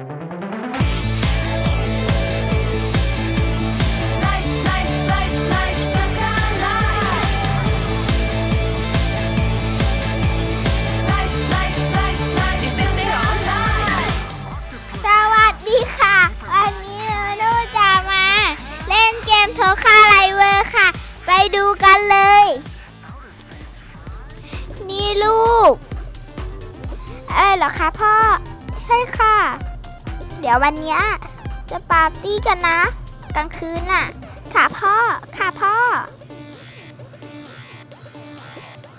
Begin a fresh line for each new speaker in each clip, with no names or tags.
สวัสดีค่ะ วันนี้ลูกจะมา เล่นเกมโทคาไลเวอร์ค่ะ ไปดูกันเลย นี่ลูก เอะไรเหรอคะพ่อ ใช่ค่ะ เดี๋ยววันนี้จะปาร์ตี้กันนะ กลางคืนน่ะ ค่ะพ่อ ค่ะพ่อ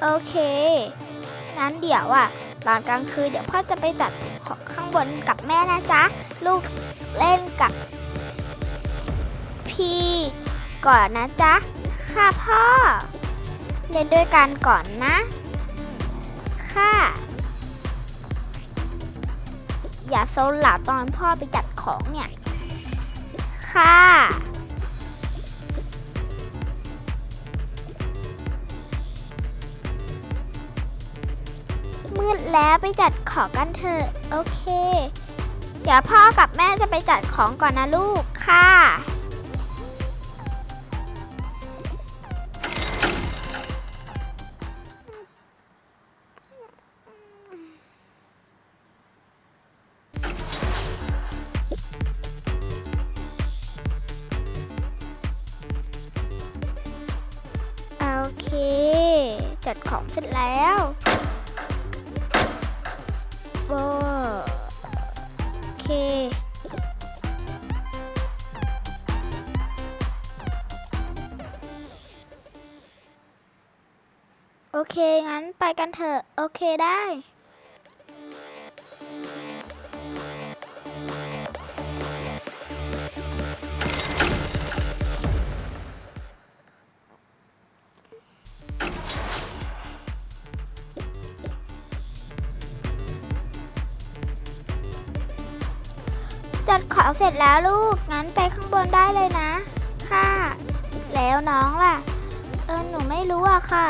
โอเคงั้นเดี๋ยวอะตอนกลางคืนเดี๋ยวพ่อจะไปจัดขข้างบนกับแม่นะจ๊ะ ลูกเล่นกับ พี่ก่อนนะจ๊ะ ค่ะพ่อ เล่นด้วยกันก่อนนะ ค่ะ อย่าโซนหลับตอนพ่อไปจัดของเนี่ย ค่ะมืดแล้วไปจัดของกันเถอะ โอเค เดี๋ยวพ่อกับแม่จะไปจัดของก่อนนะลูกค่ะ จัดของเสร็จแล้วโบโอเค โอเค งั้นไปกันเถอะ โอเคได้ จัดของเสร็จแล้วลูก งั้นไปข้างบนได้เลยนะ ค่ะ แล้วน้องล่ะ เออหนูไม่รู้อะค่ะ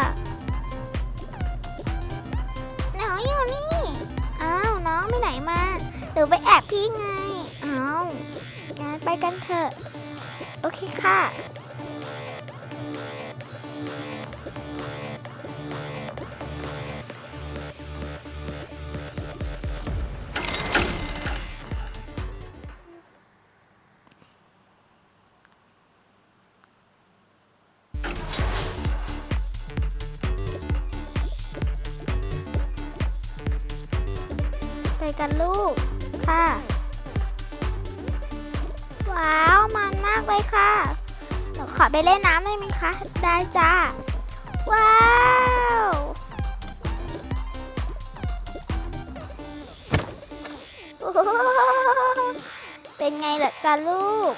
หนูอยู่นี่ อ้าว น้องไปไหนมา หรือไปแอบพี่ไง อ้าว งั้นไปกันเถอะ โอเคค่ะ กันลูก ค่ะ ว้าวมันมากเลยค่ะ หนูขอไปเล่นน้ำได้ไหมคะ ได้จ้า ว้าวเป็นไงล่ะจ้าลูก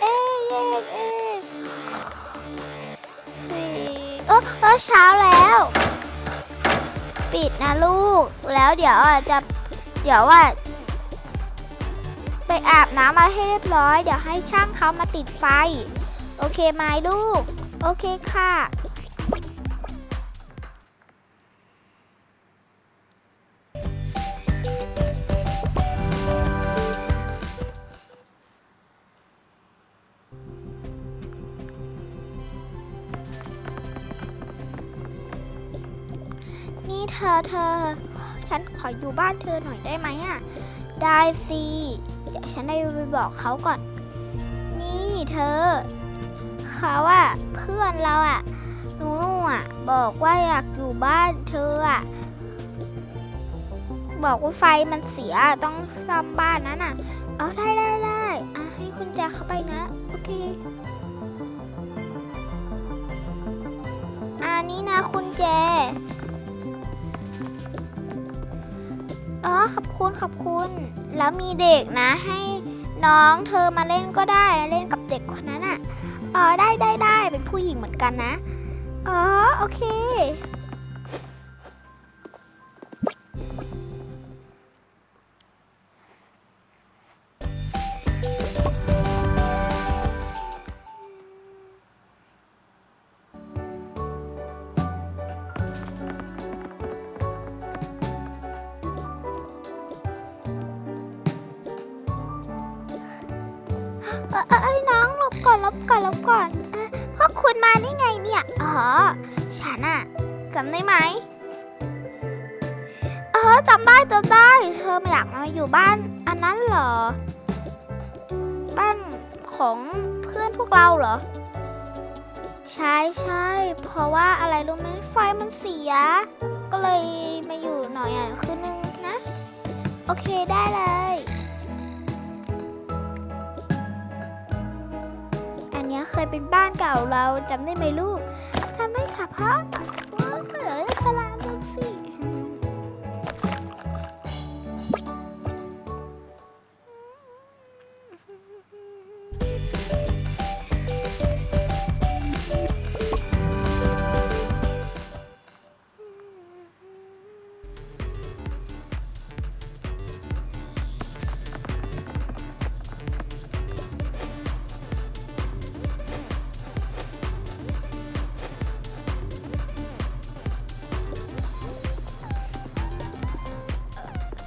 เอ๊ะเอ๊ะเอ๊ะสี่เออเออเช้าแล้ว ปิดนะลูก แล้วเดี๋ยวอะจะ เดี๋ยวว่า ไปอาบน้ำมาให้เรียบร้อย เดี๋ยวให้ช่างเขามาติดไฟ โอเคไหมลูก โอเคค่ะ นี่เธอเธอ ฉันขออยู่บ้านเธอหน่อยได้ไหมอะ ได้สิเดี๋ยวฉันได้ไปบอกเขาก่อน นี่เธอ เขาอะเพื่อนเราอะหนูนูอะบอกว่าอยากอยู่บ้านเธออะบอกว่าไฟมันเสียต้องซ่อมบ้านนั้นอะเออได้ได้ได้อะให้คุณแจเข้าไปนะโอเคอันนี้นะคุณแจ อ๋อขอบคุณขอบคุณ แล้วมีเด็กนะ ให้น้องเธอมาเล่นก็ได้เล่นกับเด็กคนนั้นอะอ๋อได้ได้ได้เป็นผู้หญิงเหมือนกันนะอ๋อโอเค เอ้ยน้องหลบก่อนหลบก่อนหลบก่อนเออพวกคุณมาได้ไงเนี่ย อ๋อ ฉันอะจำได้ไหมเออจำได้จำได้ เธอไม่อยากมาอยู่บ้านอันนั้นเหรอ บ้านของเพื่อนพวกเราเหรอ ใช่ใช่เพราะว่าอะไรรู้ไหมไฟมันเสีย ก็เลยมาอยู่หน่อยอะคืนนึงนะ โอเคได้เลย นเนี้เคยเป็นบ้านเก่าเราจำได้ไหมลูกจำได้ค่ะพ่อว้าวเออ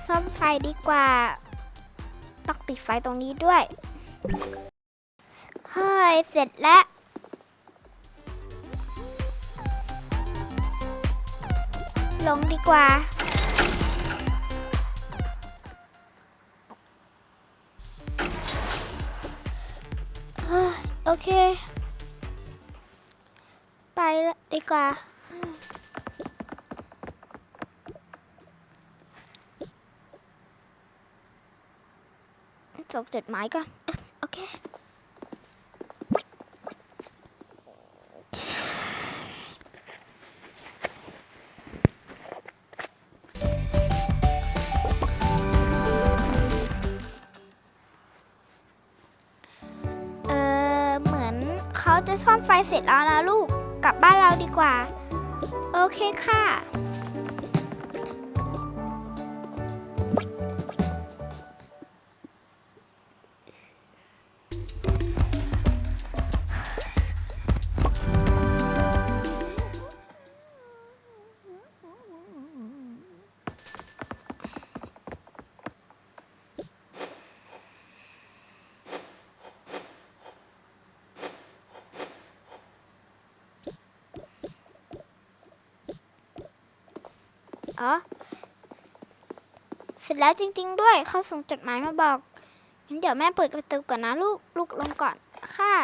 ซ่อมไฟดีกว่า ต้องติดไฟตรงนี้ด้วย เฮ้ย เสร็จแล้ว ลงดีกว่าเฮ้ยโอเค ไปละดีกว่า ส่งจดหมายก่อนโอเคเออเหมือนเขาจะซ่อมไฟเสร็จแล้วนะลูก กลับบ้านเราดีกว่า โอเคค่ะ อ๋อ เสร็จแล้วจริง ๆ ด้วยเขาส่งจดหมายมาบอกงั้นเดี๋ยวแม่เปิดประตูก่อนนะลูก ลูกลงก่อนค่ะ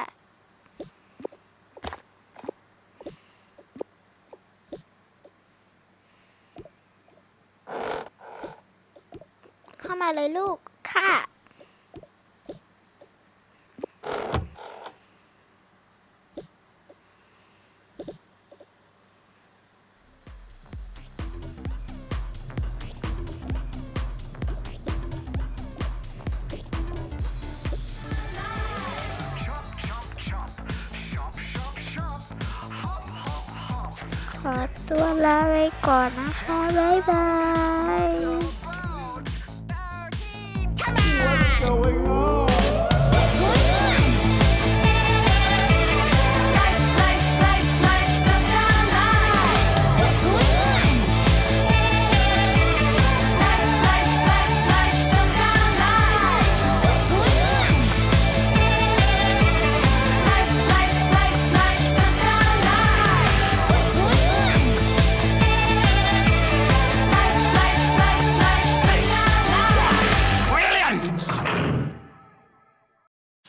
เข้ามาเลยลูก ค่ะ อตัวลาไปก่อนนะคะ บ๊ายบาย
What's going on?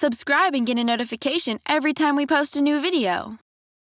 Subscribe and get a notification every time we post a new video.